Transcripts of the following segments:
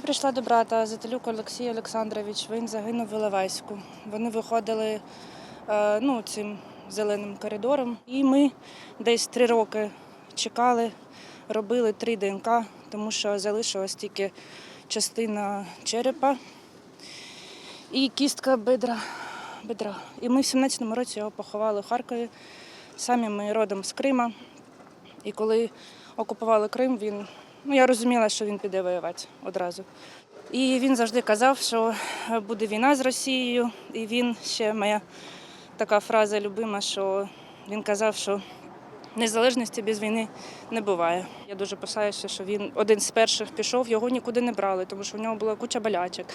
прийшла до брата Зателюк Олексій Олександрович. Він загинув в Іловайську. Вони виходили е, ну, цим зеленим коридором. І ми десь три роки чекали, робили три ДНК, тому що залишилась тільки частина черепа і кістка бедра. бедра. І ми в 17-му році його поховали в Харкові. Самі ми родом з Крима. І коли окупували Крим, він ну я розуміла, що він піде воювати одразу. І він завжди казав, що буде війна з Росією. І він ще моя така фраза любима, що він казав, що незалежності без війни не буває. Я дуже пишаюся, що він один з перших пішов, його нікуди не брали, тому що в нього була куча болячок.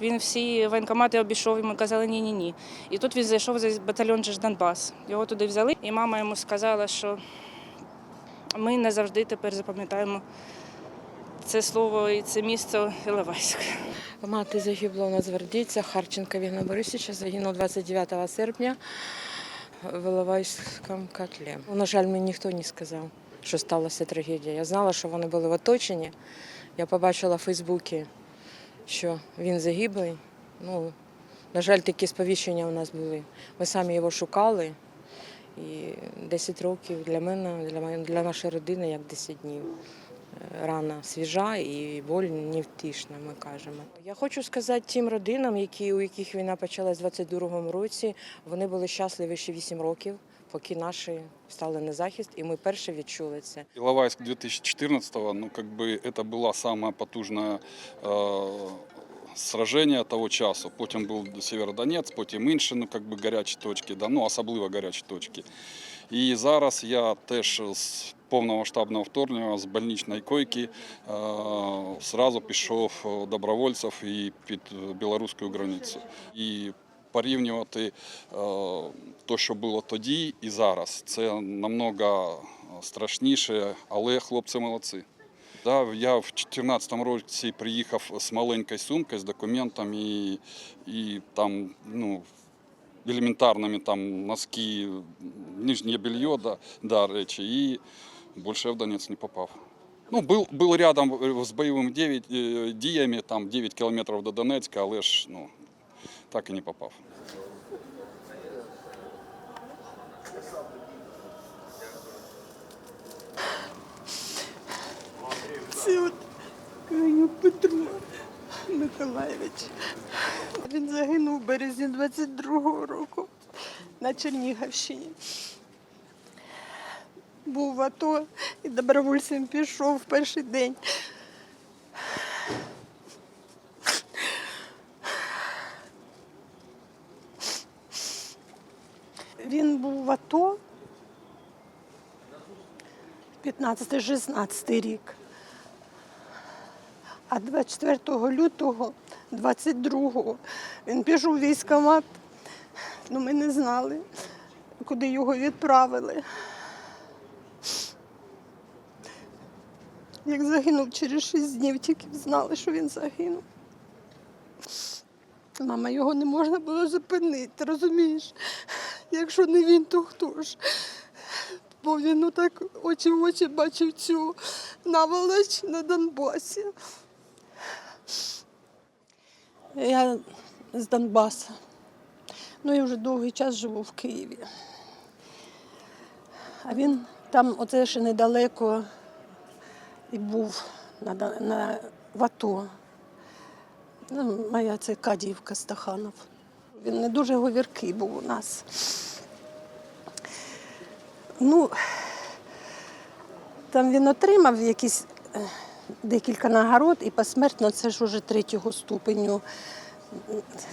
Він всі воєнкомати обійшов, йому казали ні, ні, ні. І тут він зайшов за батальйон же ж Донбас. Його туди взяли, і мама йому сказала, що ми не завжди тепер запам'ятаємо це слово і це місце Іловайськ. Мати у нас в Гвардійцях, Вігна Борисовича, загинув 29 серпня в Іловайському котлі. На жаль, мені ніхто не сказав, що сталася трагедія. Я знала, що вони були в оточенні. Я побачила в Фейсбуці, що він загиблий. Ну, на жаль, такі сповіщення у нас були. Ми самі його шукали. І 10 років для мене, для, моєї- для нашої родини, як 10 днів. Е, Рана свіжа і боль невтішна, ми кажемо. Я хочу сказати тим родинам, які, у яких війна почалась у 22-му році, вони були щасливі ще 8 років, поки наші стали на захист, і ми перші відчули це. Иловайск 2014 ну, как бы это было самое потужное э, того часу. Потім був Сєвєродонець, потім інші, ну, бы гарячі точки, да, ну, особливо гарячі точки. І зараз я теж з повномасштабного вторгнення, з больничної койки, е, зразу пішов добровольців і під білоруську границю. І порівнювати е, те, що було тоді і зараз, це намного страшніше, але хлопці молодці. Да, я в 2014 році приїхав з маленькою сумкою, з документами і, і там, ну, елементарними там носки, нижнє белье, да, да, речі, і більше в Донець не попав. Ну, був, був рядом з бойовими 9, діями, там 9 кілометрів до Донецька, але ж ну, так і не попав. Це от Крайнюк Петро Миколаєвич. Він загинув у березні 22-го року на Чернігівщині. Був в АТО і добровольцем пішов в перший день. Він був в АТО 15-16 рік. А 24 лютого 22-го він пішов у військкомат. Ну, ми не знали, куди його відправили. Як загинув через 6 днів, тільки знали, що він загинув. Мама, його не можна було зупинити, розумієш? Якщо не він, то хто ж? Бо він ну, так очі в очі бачив цю наволоч на Донбасі. Я з Донбаса. Ну, я вже довгий час живу в Києві. А він там, оце ще недалеко, і був на, на, в АТО. Ну, моя це Кадіївка Стаханов. Він не дуже говіркий був у нас. Ну, там він отримав якісь е, декілька нагород, і посмертно це ж уже третього ступеню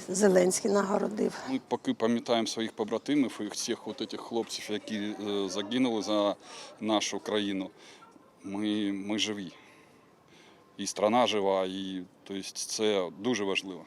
Зеленський нагородив. Ми поки пам'ятаємо своїх побратимів і всіх от цих хлопців, які е, загинули за нашу країну. Ми, ми живі. І страна жива, і тобто, це дуже важливо.